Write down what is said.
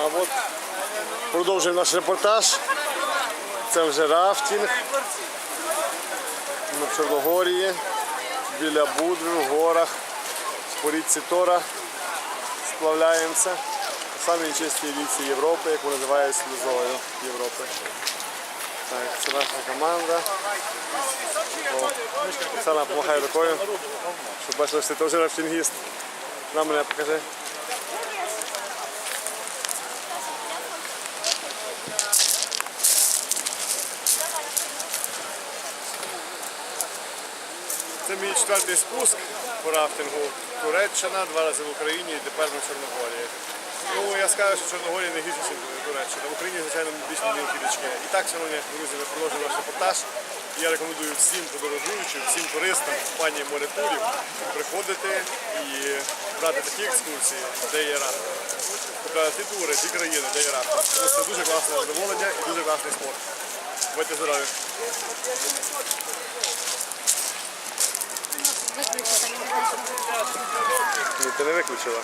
А от продовжуємо наш репортаж. Це вже рафтинг на Чорногорії, біля Будви, в горах, по річці Тора сплавляємося. По самій чистій річці Європи, яку називають сльозою Європи. Так, це наша команда. Оксана помахає рукою, щоб бачили, що ти теж рафтингіст. На мене покажи. Це мій четвертий спуск по рафтингу. Туреччина, два рази в Україні і тепер на Чорногорії. Ну, я скажу, що Чорногорія не гірше, ніж Туреччина. В Україні, звичайно, більш маленькі річки. І так, шановні друзі, ми продовжуємо наш репортаж. Я рекомендую всім подорожуючим, всім туристам компанії морятурів приходити і брати такі екскурсії, де є рафтинг. Ті тури, ті країни, де є рафтинг. Це дуже класне задоволення і дуже класний спорт. Будьте здорові! Ти не виключила.